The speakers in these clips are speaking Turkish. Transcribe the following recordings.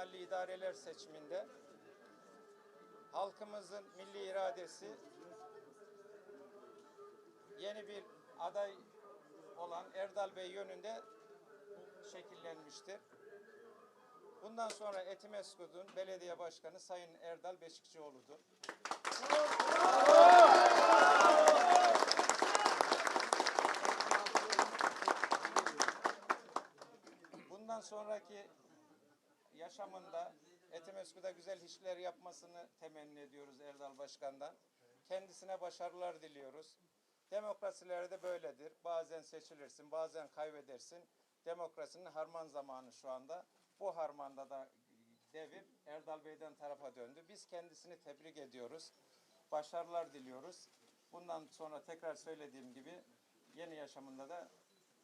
mahalli idareler seçiminde halkımızın milli iradesi yeni bir aday olan Erdal Bey yönünde şekillenmiştir. Bundan sonra Etimeskut'un belediye başkanı Sayın Erdal Beşikçioğlu'dur. Bundan sonraki yaşamında Etimeskut'a güzel işler yapmasını temenni ediyoruz Erdal Başkan'dan. Kendisine başarılar diliyoruz. Demokrasilerde böyledir. Bazen seçilirsin, bazen kaybedersin. Demokrasinin harman zamanı şu anda. Bu harmanda da devir Erdal Bey'den tarafa döndü. Biz kendisini tebrik ediyoruz. Başarılar diliyoruz. Bundan sonra tekrar söylediğim gibi yeni yaşamında da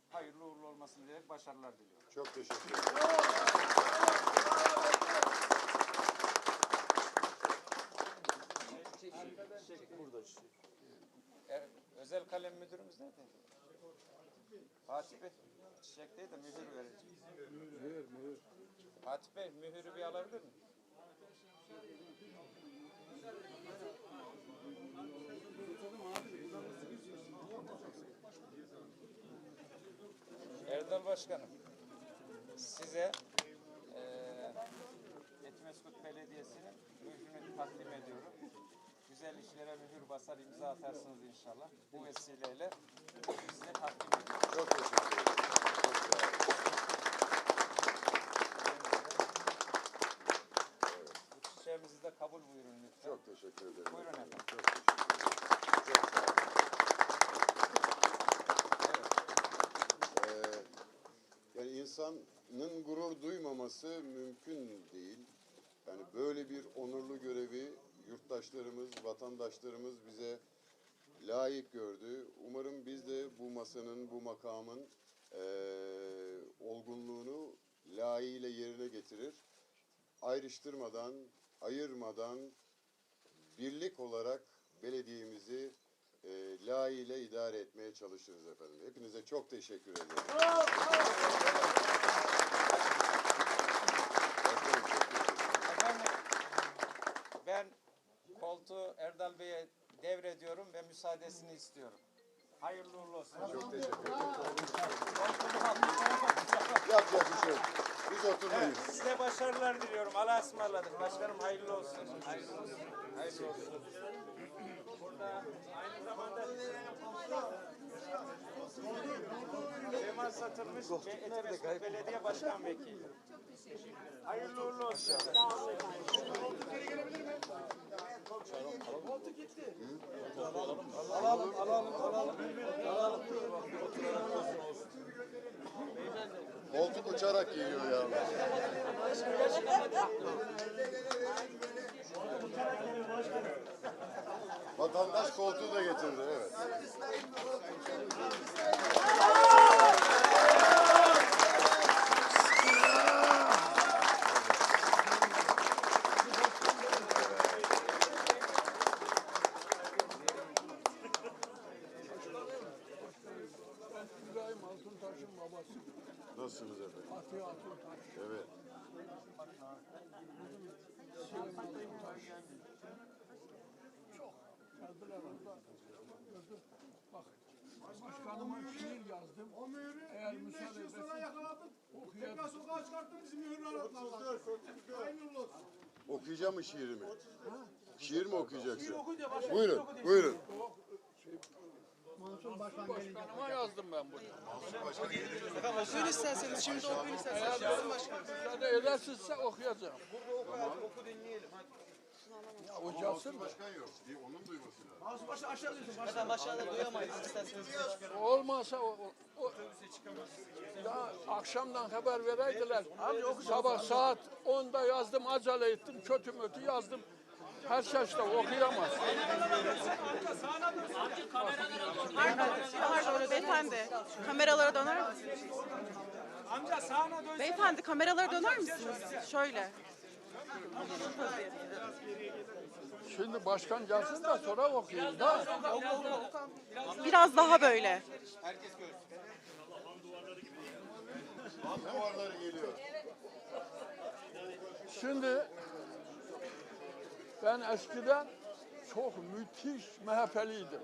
hayırlı uğurlu olmasını dileyerek başarılar diliyorum. Çok teşekkür ederim. Fatih Bey. Çiçek değil de mühür verecek. Mühür, mühür. Fatih Bey mühürü bir alabilir mi? Erdal Başkanım, size eee Etmeskut Belediyesi'nin mührünü takdim ediyorum. Güzel işlere mühür basar imza atarsınız inşallah. Bu vesileyle size takdim ediyorum. Çok teşekkür ederim. Bu çiçeğimizi de kabul buyurun lütfen. Çok teşekkür ederim. Buyurun efendim. Çok teşekkür ederim. Çok sağ olun. Ee, yani insanın gurur duymaması mümkün değil. Yani böyle bir onurlu görevi yurttaşlarımız, vatandaşlarımız bize layık gördü. Umarım biz de bu masanın, bu makamın eee olgunluğunu layığıyla yerine getirir. Ayrıştırmadan, ayırmadan birlik olarak belediyemizi eee layığıyla idare etmeye çalışırız efendim. Hepinize çok teşekkür ederim. Efendim, çok teşekkür ederim. Efendim ben koltuğu Erdal Bey'e devrediyorum ve müsaadesini istiyorum. Hayırlı uğurlu olsun. Çok teşekkür ederim. Yapacak bir şey yok. Biz oturmayız. Size başarılar diliyorum. Allah'a ısmarladık. Başkanım hayırlı olsun. Hayırlı olsun. Hayırlı olsun. Burada aynı zamanda Cemal Satılmış Etimesgut Belediye Başkan Vekili. Hayırlı uğurlu olsun. Koltuk uçarak geliyor yalnız. Vatandaş koltuğu da getirdi evet. Gördüm. Bak başkanıma şiir yazdım. O mühürü Eğer 25 müsaade yıl sonra okuyabilirim. Tekrar sokağa çıkarttın bizi mühürünü aratmadılar. Hayırlı olsun. Okuyacağım mı şiirimi? Şiir mi okuyacaksın? Buyurun, buyurun. Başkanıma yazdım ben bunu. Okuyun isterseniz şimdi okuyun isterseniz. Başkanım. Müsaade edersizse okuyacağım. Ya hocasın da. Başkan yok. Bir onun duyması lazım. Efendim aşağıda duyamayız isterseniz. Olmasa o, o, o daha akşamdan haber vereydiler. Sabah saat 10'da yazdım, acele ettim, kötü mötü yazdım. Her şaşta okuyamaz. Pardon beyefendi. Kameralara döner misiniz? Amca sağına dön. Beyefendi kameralara döner misiniz? Şöyle. Şimdi başkan gelsin de sonra okuyayım da. Biraz daha böyle. Duvarları geliyor. Şimdi ben eskiden çok müthiş MHP'liydim.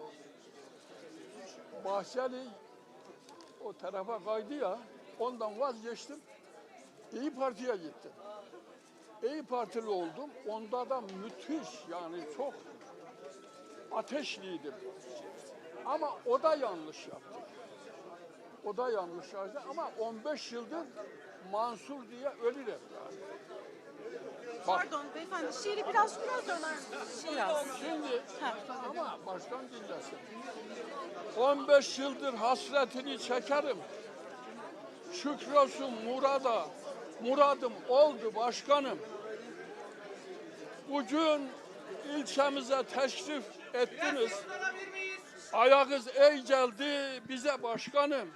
Bahçeli o tarafa kaydı ya, ondan vazgeçtim. İyi Parti'ye gittim. İyi Partili oldum. Onda da müthiş yani çok ateşliydim. Ama o da yanlış yaptı. O da yanlış yaptı ama 15 yıldır Mansur diye ölür hep yani. Bak Pardon beyefendi şiiri biraz biraz döner misiniz? Biraz. şimdi Ha. ama başkan dinlesin. 15 yıldır hasretini çekerim. Şükrolsun murada. Muradım oldu başkanım. Bugün ilçemize teşrif ettiniz. Ayağınız ey geldi bize başkanım.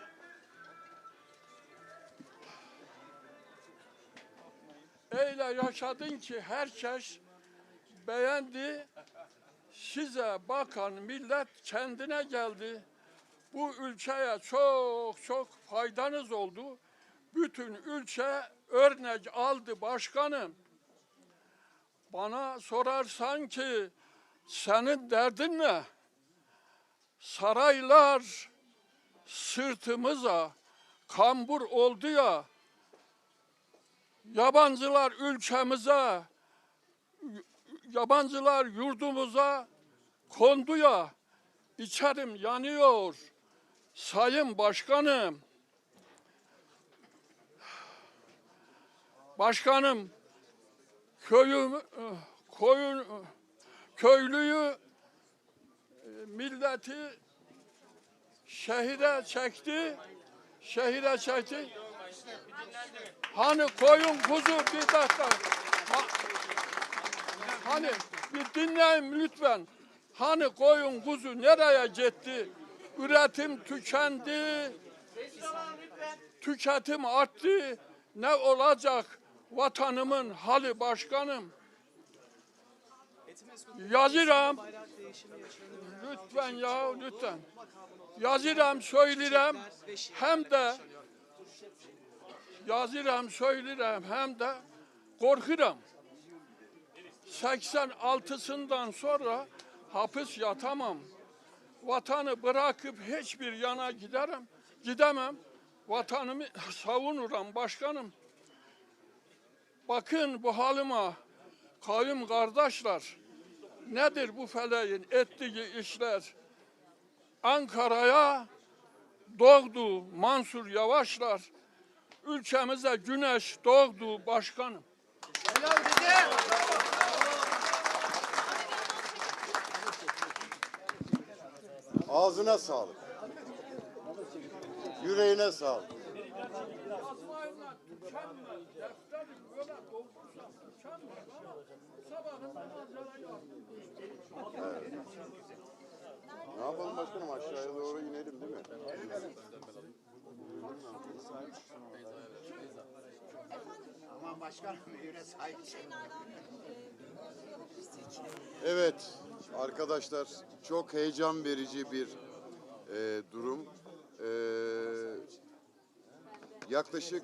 Öyle yaşadın ki herkes beğendi. Size bakan millet kendine geldi. Bu ülkeye çok çok faydanız oldu. Bütün ülke örnek aldı başkanım. Bana sorarsan ki senin derdin ne? Saraylar sırtımıza kambur oldu ya. Yabancılar ülkemize, yabancılar yurdumuza kondu ya. İçerim yanıyor. Sayın Başkanım. Başkanım köyüm koyun köylüyü e, milleti şehire çekti. Şehire çekti. Hani koyun kuzu bir dakika. Ha- hani bir dinleyin lütfen. Hani koyun kuzu nereye gitti? Üretim tükendi. Tüketim arttı. Ne olacak vatanımın hali başkanım? Yazıram. Lütfen ya lütfen. Yazıram söylerim hem de yazıram söylerim hem de korkuram. 86'sından sonra hapis yatamam. Vatanı bırakıp hiçbir yana giderim. Gidemem. Vatanımı savunuram başkanım. Bakın bu halime kavim kardeşler. Nedir bu feleğin ettiği işler? Ankara'ya doğdu Mansur Yavaşlar. Ülkemize güneş doğdu başkanım. Ağzına sağlık. Yüreğine sağlık. Ne yapalım başkanım aşağıya doğru inelim değil mi? Aman başkanım yüre sahip Evet arkadaşlar çok heyecan verici bir e, durum. E, yaklaşık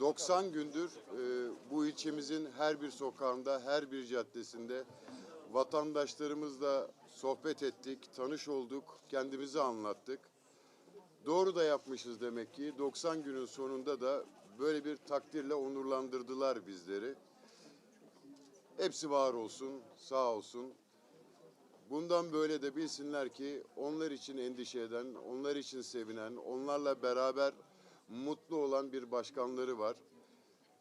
90 gündür e, bu ilçemizin her bir sokağında, her bir caddesinde vatandaşlarımızla sohbet ettik, tanış olduk, kendimizi anlattık. Doğru da yapmışız demek ki. 90 günün sonunda da böyle bir takdirle onurlandırdılar bizleri. Hepsi var olsun, sağ olsun. Bundan böyle de bilsinler ki onlar için endişe eden, onlar için sevinen, onlarla beraber mutlu olan bir başkanları var.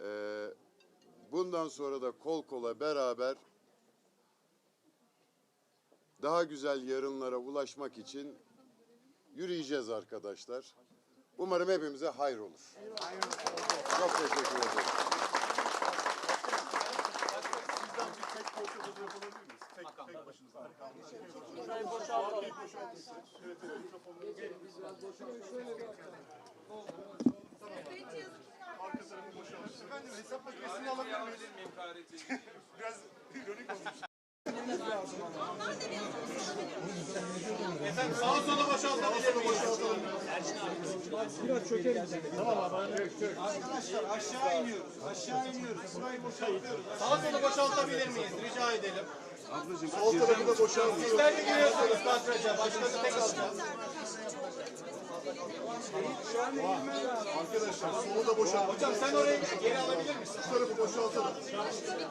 Ee, bundan sonra da kol kola beraber daha güzel yarınlara ulaşmak için yürüyeceğiz arkadaşlar. Umarım hepimize hayır olur. Çok teşekkür ederim. Efendim hesap makinesini alabilir miyiz? Biraz ironik olmuş. Efendim sağa sola boşaltabilir mi? Boşaltalım. Arkadaşlar aşağı iniyoruz. Aşağı iniyoruz. Burayı boşaltıyoruz. Sağa sola boşaltabilir miyiz? Rica edelim. Sol tarafı da boşaltıyoruz. Sizler de giriyorsunuz kadraja. Başkanı tek alacağız. Arkadaşlar solu da boşalt. Hocam sen orayı geri alabilir misin? Şu tarafı boşaltalım.